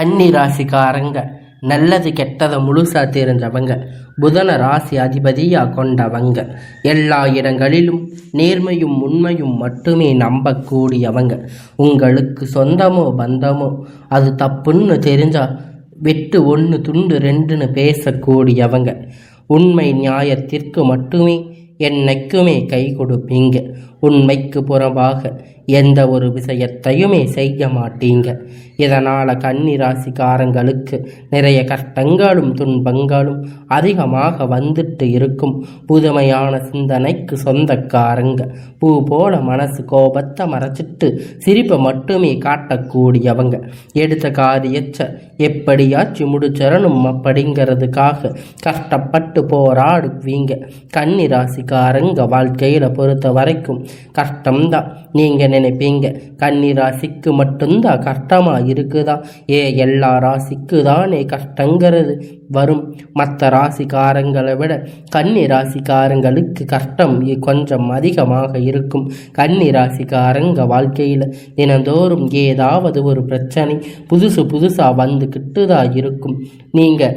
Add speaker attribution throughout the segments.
Speaker 1: அன்னி ராசிக்காரங்க நல்லது கெட்டதை முழுசா தெரிஞ்சவங்க. புதன ராசி அதிபதியாக கொண்டவங்க. எல்லா இடங்களிலும் நேர்மையும் உண்மையும் மட்டுமே நம்பக்கூடியவங்க. உங்களுக்கு சொந்தமோ பந்தமோ அது தப்புன்னு தெரிஞ்சா வெட்டு ஒன்று துண்டு ரெண்டுன்னு பேசக்கூடியவங்க. உண்மை நியாயத்திற்கு மட்டுமே என்னைக்குமே கை கொடுப்பீங்க. உண்மைக்கு புறம்பாக எந்த ஒரு விஷயத்தையுமே செய்ய மாட்டீங்க. இதனால் கன்னி ராசிக்காரங்களுக்கு நிறைய கஷ்டங்களும் துன்பங்களும் அதிகமாக வந்துட்டு இருக்கும். புதுமையான சிந்தனைக்கு சொந்தக்காரங்க. பூ போல மனசு கோபத்தை மறைச்சிட்டு சிரிப்பை மட்டுமே காட்டக்கூடியவங்க. எடுத்த காரியச்ச எப்படியாச்சும் முடிச்சிடணும் அப்படிங்கிறதுக்காக கஷ்டப்பட்டு போராடுவீங்க. கன்னி ராசிக்காரங்க வாழ்க்கையில் பொறுத்த வரைக்கும் கஷ்டம்தான் நீங்கள் நினைப்பீங்க கன்னி ராசிக்கு மட்டும்தான் கஷ்டமாக இருக்குதா? ஏ எல்லா ராசிக்கு தானே கஷ்டங்கிறது. வரும் மற்ற ராசிக்காரங்களை விட கன்னி ராசிக்காரங்களுக்கு கஷ்டம் கொஞ்சம் அதிகமாக இருக்கும். கன்னி ராசிக்காரங்க வாழ்க்கையில் தினந்தோறும் ஏதாவது ஒரு பிரச்சனை புதுசு புதுசாக வந்துக்கிட்டு தான் இருக்கும். நீங்கள்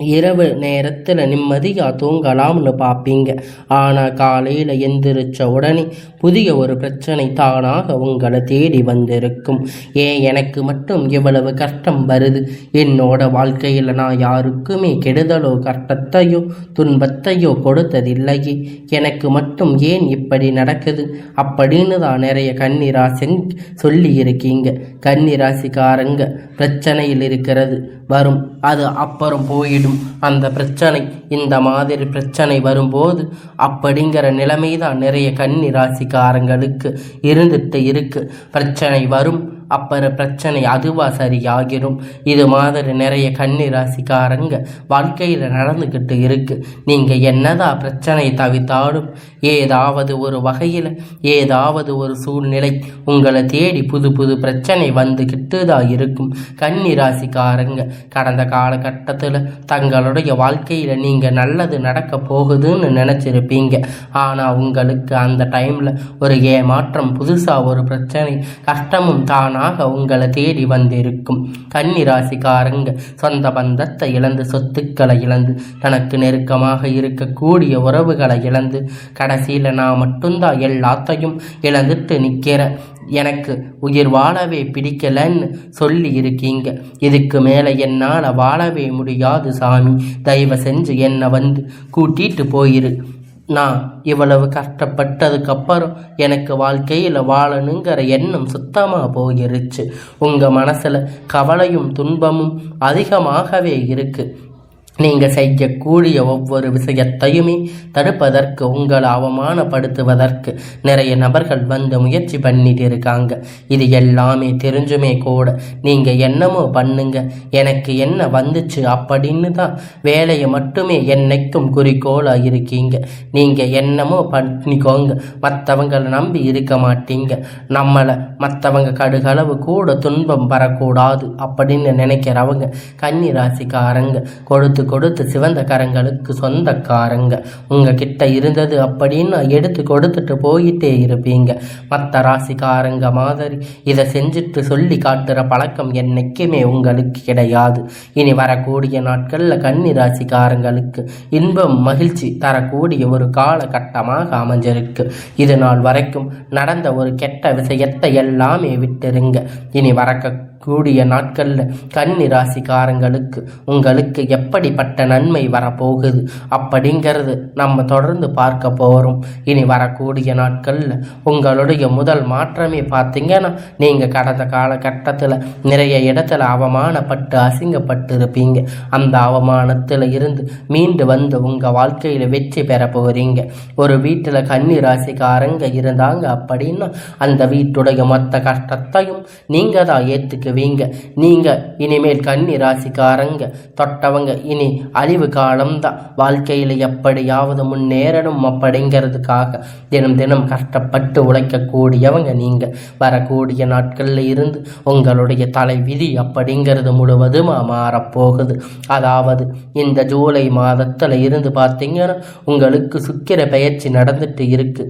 Speaker 1: இரவு நேரத்தில் நிம்மதியாக தூங்கலாம்னு பார்ப்பீங்க ஆனால் காலையில் எந்திரிச்ச உடனே புதிய ஒரு பிரச்சனை தானாக உங்களை தேடி வந்திருக்கும். ஏன் எனக்கு மட்டும் இவ்வளவு கஷ்டம் வருது? என்னோட வாழ்க்கையில் நான் யாருக்குமே கெடுதலோ கஷ்டத்தையோ துன்பத்தையோ கொடுத்ததில்லையே. எனக்கு மட்டும் ஏன் இப்படி நடக்குது? அப்படின்னு தான் நிறைய கன்னிராசின் சொல்லி இருக்கீங்க. கன்னிராசிக்காரங்க பிரச்சனையில் இருக்கிறது. வரும். அது அப்புறம் போயிடும். அந்த பிரச்சனை இந்த மாதிரி பிரச்சனை வரும்போது அப்படிங்கிற நிலைமை தான் நிறைய கன்னி ராசிக்காரங்களுக்கு இருந்துட்டு இருக்கு. பிரச்சனை வரும் அப்புறம் பிரச்சனை அதுவா சரியாகிரும். இது மாதிரி நிறைய கன்னி ராசிக்காரங்க வாழ்க்கையில் நடந்துக்கிட்டு இருக்கு. நீங்கள் என்னதான் பிரச்சனை தவித்தாலும் ஏதாவது ஒரு வகையில் ஏதாவது ஒரு சூழ்நிலை உங்களை தேடி புது புது பிரச்சனை வந்துக்கிட்டு தான் இருக்கும். கன்னி ராசிக்காரங்க கடந்த காலகட்டத்தில் தங்களுடைய வாழ்க்கையில் நீங்கள் நல்லது நடக்க போகுதுன்னு நினச்சிருப்பீங்க. ஆனால் உங்களுக்கு அந்த டைமில் ஒரு ஏமாற்றம் புதுசாக ஒரு பிரச்சனை கஷ்டமும் தானாக உங்களை தேடி வந்திருக்கும். கன்னிராசிக்காரங்க சொந்த பந்தத்தை இழந்து சொத்துக்களை இழந்து தனக்கு நெருக்கமாக இருக்கக்கூடிய உறவுகளை இழந்து கடைசியில் நான் மட்டும்தான் எல்லாத்தையும் இழந்துட்டு நிற்கிறேன் எனக்கு உயிர் வாழவே பிடிக்கலன்னு சொல்லி இருக்கீங்க. இதுக்கு மேலே என்னால் வாழவே முடியாது சாமி. தயவு செஞ்சு என்னை வந்து கூட்டிட்டு போயிரு. நான் இவ்வளவு கஷ்டப்பட்டதுக்கப்புறம் எனக்கு வாழ்க்கையில் வாழணுங்கிற எண்ணம் சுத்தமாக போயிருச்சு. உங்கள் மனசில் கவலையும் துன்பமும் அதிகமாகவே இருக்குது நீங்கள் செய்யக்கூடிய ஒவ்வொரு விஷயத்தையுமே தடுப்பதற்கு உங்களை அவமானப்படுத்துவதற்கு நிறைய நபர்கள் வந்து முயற்சி பண்ணிட்டு இருக்காங்க. இது எல்லாமே தெரிஞ்சுமே கூட. நீங்கள் என்னமோ பண்ணுங்க. எனக்கு என்ன வந்துச்சு அப்படின்னு தான் வேலையை மட்டுமே என்னைக்கும் குறிக்கோளாக இருக்கீங்க. நீங்கள் என்னமோ பண்ணிக்கோங்க. மற்றவங்களை நம்பி இருக்க மாட்டீங்க. நம்மளை மற்றவங்க கடுகளவு கூட துன்பம் வரக்கூடாது அப்படின்னு நினைக்கிறவங்க கன்னி ராசிக்காரங்க கொடுத்து கொடுத்து சிவந்த கரங்களுக்கு சொந்தக்காரங்க. உங்ககிட்ட இருந்தது அப்படின்னு எடுத்து கொடுத்துட்டு போயிட்டே இருப்பீங்க. மற்ற ராசிக்காரங்க மாதிரி இதை செஞ்சுட்டு சொல்லி காட்டுற பழக்கம் என்னைக்குமே உங்களுக்கு கிடையாது. இனி வரக்கூடிய நாட்களில் கன்னி ராசிக்காரங்களுக்கு இன்பம் மகிழ்ச்சி தரக்கூடிய ஒரு காலகட்டமாக அமைஞ்சிருக்கு. இது நாள் வரைக்கும் நடந்த ஒரு கெட்ட விஷயத்தை எல்லாமே விட்டுருங்க. இனி வரக்க கூடிய நாட்களில் கன்னி ராசிக்காரங்களுக்கு உங்களுக்கு எப்படிப்பட்ட நன்மை வரப்போகுது? அப்படிங்கிறது நம்ம தொடர்ந்து பார்க்க போகிறோம் இனி வரக்கூடிய நாட்களில் உங்களுடைய முதல் மாற்றமே பார்த்தீங்கன்னா நீங்கள் கடந்த காலகட்டத்தில் நிறைய இடத்துல அவமானப்பட்டு அசிங்கப்பட்டு இருப்பீங்க அந்த அவமானத்தில் இருந்து மீண்டு வந்து உங்கள் வாழ்க்கையில் வெற்றி பெற போகிறீங்க ஒரு வீட்டில் கன்னி ராசிக்காரங்க இருந்தாங்க அப்படின்னா அந்த வீட்டுடைய மொத்த கஷ்டத்தையும் நீங்கள் தான் ஏற்றுக்குவீங்க நீங்கள் இனிமேல் கன்னி ராசிக்காரங்க தொட்டவங்க இனி அழிவு காலம்தான். வாழ்க்கையில் எப்படியாவது முன்னேறணும் அப்படிங்கிறதுக்காக தினம் தினம் கஷ்டப்பட்டு உழைக்கக்கூடியவங்க நீங்கள் வரக்கூடிய நாட்களில் இருந்து உங்களுடைய தலைவிதி அப்படிங்கிறது முழுவதுமாக மாறப்போகுது. அதாவது இந்த ஜூலை மாதத்தில் இருந்து பார்த்தீங்கன்னா உங்களுக்கு சுக்கிர பயிற்சி நடந்துட்டு இருக்கு.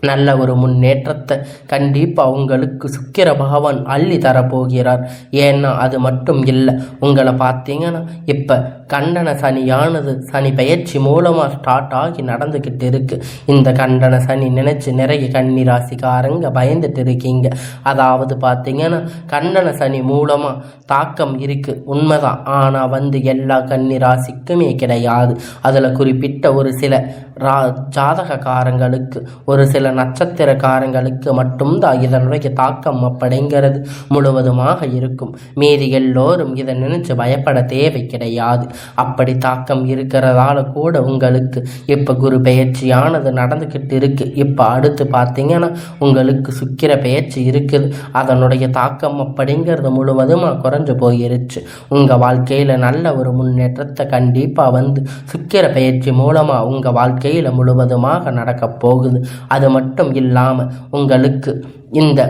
Speaker 1: நல்ல ஒரு முன்னேற்றத்தை கண்டிப்பாக உங்களுக்கு சுக்கிர பகவான் அள்ளி தரப்போகிறார். ஏன்னா அது மட்டும் இல்லை. உங்களை பார்த்தீங்கன்னா இப்போ கண்டன சனியானது சனி பயிற்சி மூலமாக ஸ்டார்ட் ஆகி நடந்துக்கிட்டு இருக்கு. இந்த கண்டன சனி நினைச்சு நிறைய கன்னி ராசிக்காரங்க பயந்துட்டு இருக்கீங்க. அதாவது பார்த்தீங்கன்னா கண்டன சனி மூலமாக தாக்கம் இருக்கு. உண்மைதான். ஆனால் வந்து எல்லா கன்னி ராசிக்குமே கிடையாது. அதில் குறிப்பிட்ட ஒரு சில ரா ஜாதகக்காரங்களுக்கு ஒரு சில நட்சத்திரக்காரங்களுக்கு மட்டும்தான் இதனுடைய தாக்கம் அப்படிங்கிறது முழுவதுமாக இருக்கும். மீதி எல்லோரும் இதை நினைச்சு பயப்பட தேவை கிடையாது. அப்படி தாக்கம் இருக்கிறதால கூட உங்களுக்கு இப்போ குரு பெயர்ச்சியானது நடந்துக்கிட்டு இருக்கு. இப்போ அடுத்து பார்த்தீங்கன்னா உங்களுக்கு சுக்கிர பெயர்ச்சி இருக்குது. அதனுடைய தாக்கம் அப்படிங்கிறது முழுவதுமாக குறைஞ்சு போயிருச்சு. உங்கள் வாழ்க்கையில் நல்ல ஒரு முன்னேற்றத்தை கண்டிப்பாக வந்து சுக்கிர பயிற்சி மூலமாக உங்கள் வாழ்க்கையில் முழுவதுமாக நடக்க போகுது. அது மட்டும் இல்லாமல் உங்களுக்கு இந்த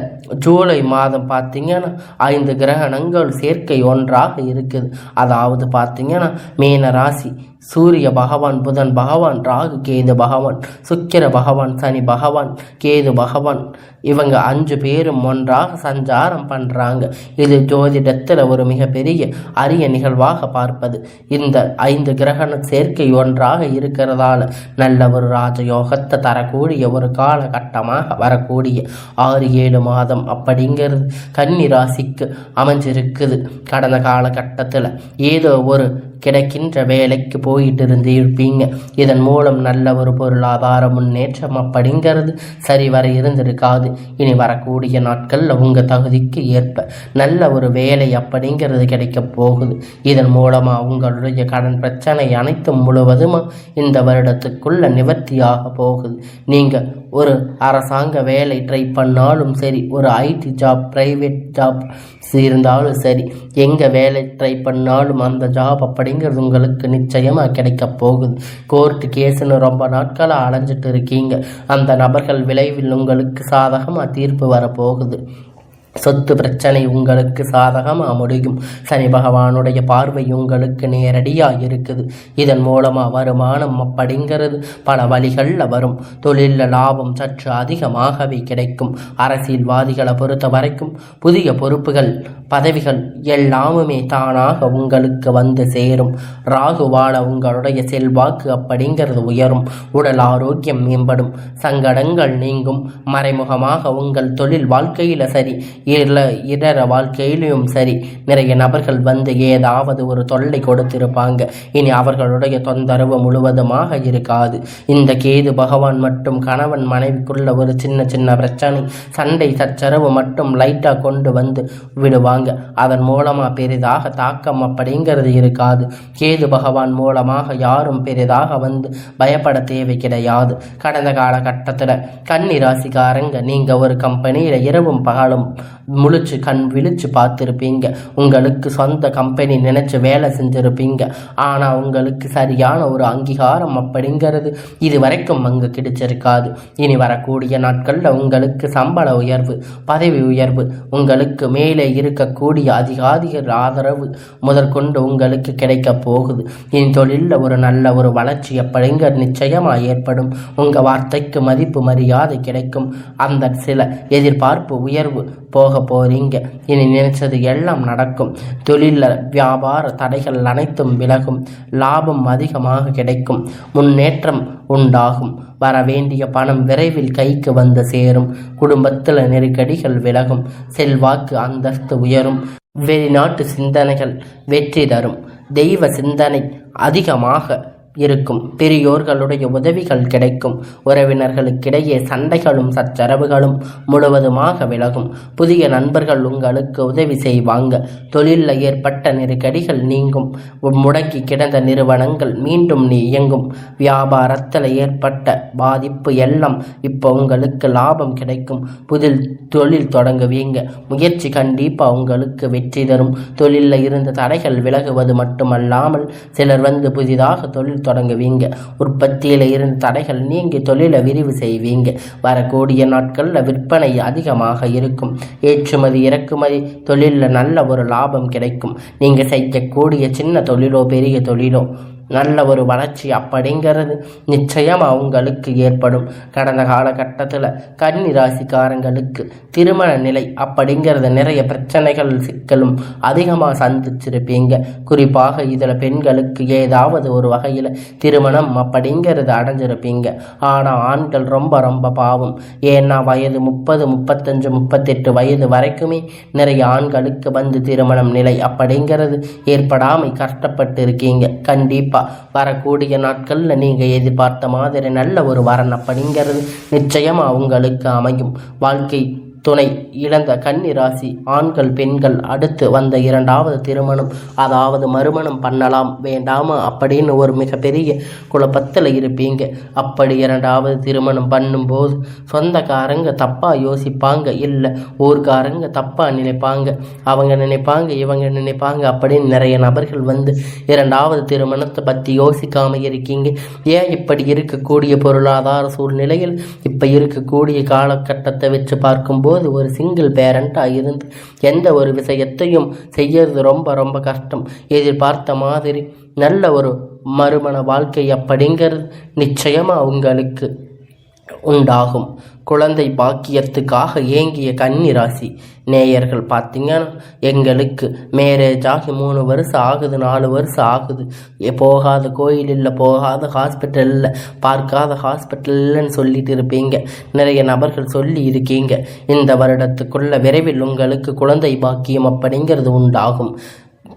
Speaker 1: ஜூலை மாதம் பார்த்தீங்கன்னா ஐந்து கிரகணங்கள் சேர்க்கை ஒன்றாக இருக்குது. அதாவது பார்த்தீங்கன்னா மீன ராசி சூரிய பகவான் புதன் பகவான் ராகு கேது பகவான் சுக்கிர பகவான் சனி பகவான் கேது பகவான். இவங்க அஞ்சு பேரும் ஒன்றாக சஞ்சாரம் பண்ணுறாங்க இது ஜோதிடத்தில் ஒரு மிகப்பெரிய அரிய நிகழ்வாக பார்ப்பது. இந்த ஐந்து கிரகண சேர்க்கை ஒன்றாக இருக்கிறதால நல்ல ஒரு ராஜயோகத்தை தரக்கூடிய ஒரு காலகட்டமாக வரக்கூடிய ஆறு ஏழு மாதம் அப்படிங்கிறது கன்னி ராசிக்கு அமைஞ்சிருக்குது. கடந்த காலகட்டத்தில் ஏதோ ஒரு கிடைக்கின்ற வேலைக்கு போயிட்டு இருந்து இருப்பீங்க இதன் மூலம் நல்ல ஒரு பொருளாதார முன்னேற்றம் அப்படிங்கிறது சரி வர இருந்திருக்காது. இனி வரக்கூடிய நாட்களில் உங்கள் தகுதிக்கு ஏற்ப நல்ல ஒரு வேலை அப்படிங்கிறது கிடைக்க போகுது. இதன் மூலமாக உங்களுடைய கடன் பிரச்சனை அனைத்தும் முழுவதுமாக இந்த வருடத்துக்குள்ள நிவர்த்தியாக போகுது. நீங்கள் ஒரு அரசாங்க வேலை ட்ரை பண்ணாலும் சரி ஒரு ஐடி ஜாப் ப்ரைவேட் ஜாப் இருந்தாலும் சரி எங்கே வேலை ட்ரை பண்ணாலும் அந்த ஜாப் அப்படிங்கிறது உங்களுக்கு நிச்சயமாக கிடைக்க போகுது. கோர்ட்டு கேஸுன்னு ரொம்ப நாட்களாக அலைஞ்சிட்டு இருக்கீங்க. அந்த நபர்கள் விளைவில் உங்களுக்கு சாதகமாக தீர்ப்பு வரப்போகுது. சொத்து பிரச்சனை உங்களுக்கு சாதகமாக முடியும் சனி பகவானுடைய பார்வை உங்களுக்கு நேரடியாக இருக்குது இதன் மூலமாக வருமானம் அப்படிங்கிறது பல வழிகளில் வரும். தொழிலில் லாபம் சற்று அதிகமாகவே கிடைக்கும். அரசியல்வாதிகளை பொறுத்த வரைக்கும் புதிய பொறுப்புகள் பதவிகள் எல்லாமுமே தானாக உங்களுக்கு வந்து சேரும். ராகுவால உங்களுடைய செல்வாக்கு அப்படிங்கிறது உயரும். உடல் ஆரோக்கியம் மேம்படும். சங்கடங்கள் நீங்கும். மறைமுகமாக உங்கள் தொழில் வாழ்க்கையில் சரி. இல்லை இதர வாழ்க்கையிலும் சரி நிறைய நபர்கள் வந்து ஏதாவது ஒரு தொல்லை கொடுத்திருப்பாங்க. இனி அவர்களுடைய தொந்தரவு முழுவதுமாக இருக்காது. இந்த கேது பகவான் மட்டும் கணவன் மனைவிக்குள்ள ஒரு சின்ன சின்ன பிரச்சனை சண்டை சச்சரவு மட்டும் லைட்டாக கொண்டு வந்து விடுவாங்க. அதன் மூலமாக பெரிதாக தாக்கம் அப்படிங்கிறது இருக்காது. கேது பகவான் மூலமாக யாரும் பெரிதாக வந்து பயப்பட தேவை கிடையாது. கடந்த காலகட்டத்தில் கன்னி ராசிக்காரங்க நீங்கள் ஒரு கம்பெனியில் இரவும் பகலும் முழிச்சு கண் விழிச்சு பார்த்துருப்பீங்க. உங்களுக்கு சொந்த கம்பெனி நினச்சி வேலை செஞ்சுருப்பீங்க. ஆனால் உங்களுக்கு சரியான ஒரு அங்கீகாரம் அப்படிங்கிறது இது வரைக்கும் அங்கே கிடைச்சிருக்காது. இனி வரக்கூடிய நாட்களில் உங்களுக்கு சம்பள உயர்வு பதவி உயர்வு உங்களுக்கு மேலே இருக்கக்கூடிய அதிகாரிகள் ஆதரவு முதற்கொண்டு உங்களுக்கு கிடைக்க போகுது. இனி தொழிலில் ஒரு நல்ல ஒரு வளர்ச்சி அப்படிங்கிற நிச்சயமாக ஏற்படும். உங்கள் வார்த்தைக்கு மதிப்பு மரியாதை கிடைக்கும். அந்த சில எதிர்பார்ப்பு உயர்வு போக போகிறீங்க இனி நினைச்சது எல்லாம் நடக்கும். தொழில வியாபார தடைகள் அனைத்தும் விலகும். லாபம் அதிகமாக கிடைக்கும். முன்னேற்றம் உண்டாகும். வர வேண்டிய பணம் விரைவில் கைக்கு வந்து சேரும். குடும்பத்தில் நெருக்கடிகள் விலகும். செல்வாக்கு அந்தஸ்து உயரும். வெளிநாட்டு சிந்தனைகள் வெற்றி தரும். தெய்வ சிந்தனை அதிகமாக இருக்கும். பெரியோர்களுடைய உதவிகள் கிடைக்கும். உறவினர்களுக்கிடையே சண்டைகளும் சச்சரவுகளும் முழுவதுமாக விலகும். புதிய நண்பர்கள் உங்களுக்கு உதவி செய்வாங்க. தொழிலில் ஏற்பட்ட நெருக்கடிகள் நீங்கும். முடங்கி கிடந்த நிறுவனங்கள் மீண்டும் நீ இயங்கும் வியாபாரத்தில் ஏற்பட்ட பாதிப்பு எல்லாம் இப்போ உங்களுக்கு லாபம் கிடைக்கும். புதில் தொழில் தொடங்குவீங்க. முயற்சி கண்டிப்பாக உங்களுக்கு வெற்றி தரும். தொழிலில் இருந்த தடைகள் விலகுவது மட்டுமல்லாமல் சிலர் வந்து புதிதாக தொழில் தொடங்குவீங்க. உற்பத்தியில் இருந்து தடைகள் நீங்கி தொழிலை விரிவு செய்வீங்க. வரக்கூடிய நாட்களில் விற்பனை அதிகமாக இருக்கும். ஏற்றுமதி இறக்குமதி தொழிலில் நல்ல ஒரு லாபம் கிடைக்கும். நீங்கள் செய்யக்கூடிய சின்ன தொழிலோ பெரிய தொழிலோ நல்ல ஒரு வளர்ச்சி அப்படிங்கிறது நிச்சயம் அவங்களுக்கு ஏற்படும். கடந்த காலகட்டத்தில் கன்னி ராசிக்காரங்களுக்கு திருமண நிலை அப்படிங்கிறது நிறைய பிரச்சனைகள் சிக்கலும் அதிகமாக சந்திச்சிருப்பீங்க. குறிப்பாக இதில் பெண்களுக்கு ஏதாவது ஒரு வகையில் திருமணம் அப்படிங்கிறது அடைஞ்சிருப்பீங்க. ஆனால் ஆண்கள் ரொம்ப ரொம்ப பாவம். ஏன்னா வயது முப்பது முப்பத்தஞ்சு முப்பத்தெட்டு வயது வரைக்குமே நிறைய ஆண்களுக்கு வந்து திருமணம் நிலை அப்படிங்கிறது ஏற்படாமல் கஷ்டப்பட்டு இருக்கீங்க. கண்டிப்பாக கண்டிப்பாக வரக்கூடிய நாட்களில் நீங்கள் எதிர்பார்த்த மாதிரி நல்ல ஒரு வரன் அப்படிங்கிறது நிச்சயமாக உங்களுக்கு அமையும். வாழ்க்கை துணை இழந்த கன்னி ராசி ஆண்கள் பெண்கள் அடுத்து வந்த இரண்டாவது திருமணம். அதாவது மறுமணம் பண்ணலாம் வேண்டாமா அப்படின்னு ஒரு மிகப்பெரிய குழப்பத்தில் இருப்பீங்க. அப்படி இரண்டாவது திருமணம் பண்ணும்போது சொந்தக்காரங்க தப்பாக யோசிப்பாங்க இல்லை ஊர்க்காரங்க தப்பாக நினைப்பாங்க. அவங்க நினைப்பாங்க இவங்க நினைப்பாங்க அப்படின்னு நிறைய நபர்கள் வந்து இரண்டாவது திருமணத்தை பற்றி யோசிக்காம இருக்கீங்க. ஏன் இப்படி இருக்கக்கூடிய பொருளாதார சூழ்நிலையில் இப்போ இருக்கக்கூடிய காலகட்டத்தை வச்சு பார்க்கும்போது போது ஒரு சிங்கிள் பேரண்ட்டாக இருந்து எந்த ஒரு விஷயத்தையும் செய்யறது ரொம்ப ரொம்ப கஷ்டம். எதிர்பார்த்த மாதிரி நல்ல ஒரு மறுமண வாழ்க்கை அப்படிங்கிறது நிச்சயமாக உங்களுக்கு. உண்டாகும். குழந்தை பாக்கியத்துக்காக ஏங்கிய கன்னி ராசி நேயர்கள் பார்த்தீங்கன்னா எங்களுக்கு மேரேஜ் ஆகி மூணு வருஷம் ஆகுது நாலு வருஷம் ஆகுது. போகாத கோயிலில் போகாத ஹாஸ்பிட்டலில் பார்க்காத ஹாஸ்பிட்டல்லன்னு சொல்லிட்டு இருப்பீங்க. நிறைய நபர்கள் சொல்லி இருக்கீங்க. இந்த வருடத்துக்குள்ள விரைவில் உங்களுக்கு குழந்தை பாக்கியம் அப்படிங்கிறது உண்டாகும்.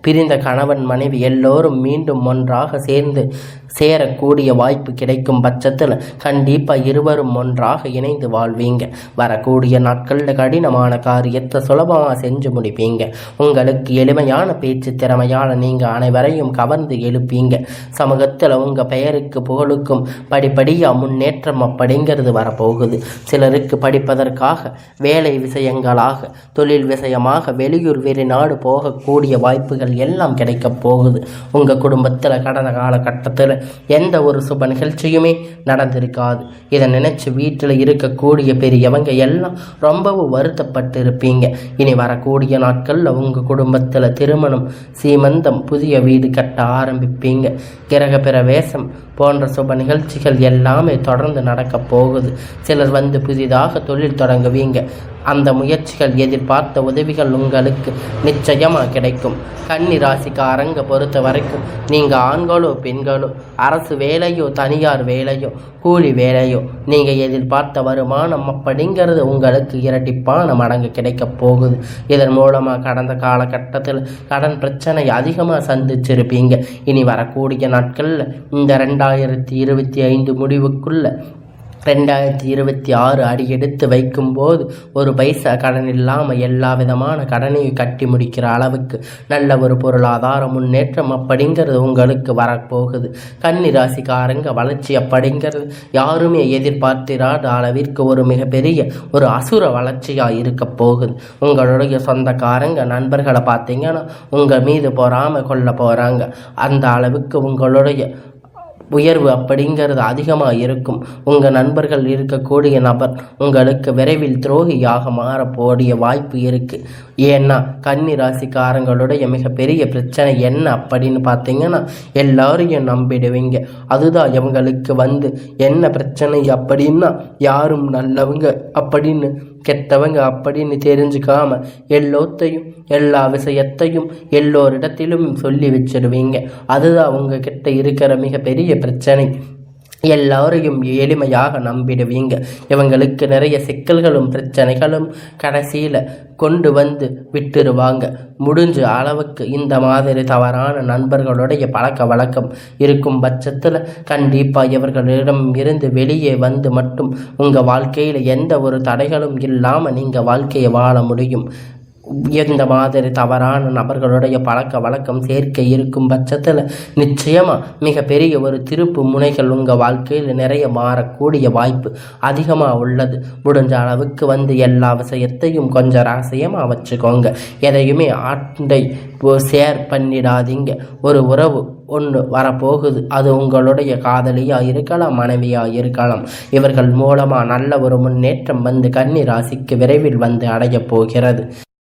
Speaker 1: பிரிந்த கணவன் மனைவி எல்லோரும் மீண்டும் ஒன்றாக சேர்ந்து சேரக்கூடிய வாய்ப்பு கிடைக்கும் பட்சத்தில் கண்டிப்பாக இருவரும் ஒன்றாக இணைந்து வாழ்வீங்க. வரக்கூடிய நாட்களில் கடினமான காரியத்தை சுலபமாக செஞ்சு முடிப்பீங்க. உங்களுக்கு எளிமையான பேச்சு திறமையான நீங்கள் அனைவரையும் கவர்ந்து எழுப்பீங்க. சமூகத்தில் உங்கள் பெயருக்கு புகழுக்கும் படிப்படியாக முன்னேற்றம் அப்படிங்கிறது வரப்போகுது. சிலருக்கு படிப்பதற்காக வேலை விஷயங்களாக தொழில் விஷயமாக வெளியூர் வெளிநாடு போகக்கூடிய வாய்ப்புகள் எல்லாம் கிடைக்கப் போகுது. உங்கள் குடும்பத்தில் கடந்த காலகட்டத்தில் எந்த ஒரு சுப நிகழ்ச்சியுமே நடந்திருக்காது. இதை நினச்சி வீட்டில் இருக்கக்கூடிய பெரியவங்க எல்லாம் ரொம்பவும் வருத்தப்பட்டு இருப்பீங்க இனி வரக்கூடிய நாட்களில் உங்கள் குடும்பத்தில் திருமணம் சீமந்தம் புதிய வீடு கட்ட ஆரம்பிப்பீங்க. கிரக பிற வேஷம் போன்ற சுப நிகழ்ச்சிகள் எல்லாமே தொடர்ந்து நடக்க போகுது. சிலர் வந்து புதிதாக தொழில் தொடங்குவீங்க. அந்த முயற்சிகள் எதிர்பார்த்த உதவிகள் உங்களுக்கு நிச்சயமாக கிடைக்கும். கன்னி ராசிக்காரங்க பொறுத்த வரைக்கும் நீங்கள் ஆண்களோ பெண்களோ அரசு வேலையோ தனியார் வேலையோ கூலி வேலையோ நீங்கள் எதிர்பார்த்த வருமானம் அப்படிங்கிறது உங்களுக்கு இரட்டிப்பான மடங்கு கிடைக்க போகுது. இதன் மூலமாக கடந்த காலகட்டத்தில் கடன் பிரச்சனை அதிகமாக சந்திச்சிருப்பீங்க. இனி வரக்கூடிய நாட்களில் இந்த ரெண்டாயிரத்தி இருபத்தி ஐந்து முடிவுக்குள்ள ரெண்டாயிரத்தி இருபத்தி ஆறு அடி எடுத்து வைக்கும்போது ஒரு பைசா கடன் இல்லாமல் எல்லா விதமான கடனையும் கட்டி முடிக்கிற அளவுக்கு நல்ல ஒரு பொருளாதார முன்னேற்றம் அப்படிங்கிறது உங்களுக்கு வரப்போகுது. கன்னி ராசிக்காரங்க வளர்ச்சி அப்படிங்கிறது யாருமே எதிர்பார்த்திராத அளவிற்கு ஒரு மிகப்பெரிய ஒரு அசுர வளர்ச்சியாக இருக்க போகுது. உங்களுடைய சொந்தக்காரங்க நண்பர்களை பார்த்தீங்கன்னா உங்கள் மீது பொறாமல் கொள்ள போகிறாங்க அந்த அளவுக்கு உங்களுடைய உயர்வு அப்படிங்கிறது அதிகமாக இருக்கும். உங்கள் நண்பர்கள் இருக்கக்கூடிய நபர் உங்களுக்கு விரைவில் துரோகியாக மாறப்போடிய வாய்ப்பு இருக்குது ஏன்னா கன்னி ராசிக்காரங்களுடைய மிகப்பெரிய பிரச்சனை என்ன அப்படின்னு பார்த்தீங்கன்னா எல்லாரையும் நம்பிடுவீங்க. அதுதான் இவங்களுக்கு வந்து என்ன பிரச்சனை அப்படின்னா யாரும் நல்லவங்க அப்படின்னு கெட்டவங்க அப்படின்னு தெரிஞ்சுக்காம எல்லோத்தையும் எல்லா விஷயத்தையும் எல்லோரிடத்திலும் சொல்லி வச்சிருவீங்க. அதுதான் உங்ககிட்ட இருக்கிற மிகப்பெரிய பிரச்சனை. எல்லோரையும் எளிமையாக நம்பிடுவீங்க. இவங்களுக்கு நிறைய சிக்கல்களும் பிரச்சனைகளும் கடைசியில் கொண்டு வந்து விட்டுருவாங்க. முடிஞ்ச அளவுக்கு இந்த மாதிரி தவறான நண்பர்களுடைய பழக்க வழக்கம் இருக்கும் பட்சத்தில் கண்டிப்பாக இவர்களிடம் இருந்து வெளியே வந்து மட்டும் உங்கள் வாழ்க்கையில் எந்த ஒரு தடைகளும் இல்லாமல் நீங்கள் வாழ்க்கையை வாழ முடியும். இந்த மாதிரி தவறான நபர்களுடைய பழக்க வழக்கம் சேர்க்கை இருக்கும் பட்சத்தில் நிச்சயமாக மிகப்பெரிய ஒரு திருப்பு முனைகள் உங்கள் வாழ்க்கையில் நிறைய மாறக்கூடிய வாய்ப்பு அதிகமாக உள்ளது. முடிஞ்ச அளவுக்கு வந்து எல்லா விஷயத்தையும் கொஞ்சம் ரகசியமாக வச்சுக்கோங்க. எதையுமே ஆண்டை ஷேர் பண்ணிடாதீங்க. ஒரு உறவு ஒன்று வரப்போகுது. அது உங்களுடைய காதலியாக இருக்கலாம் மனைவியாக இருக்கலாம். இவர்கள் மூலமாக நல்ல ஒரு முன்னேற்றம் வந்து கன்னி ராசிக்கு விரைவில் வந்து அடையப் போகிறது.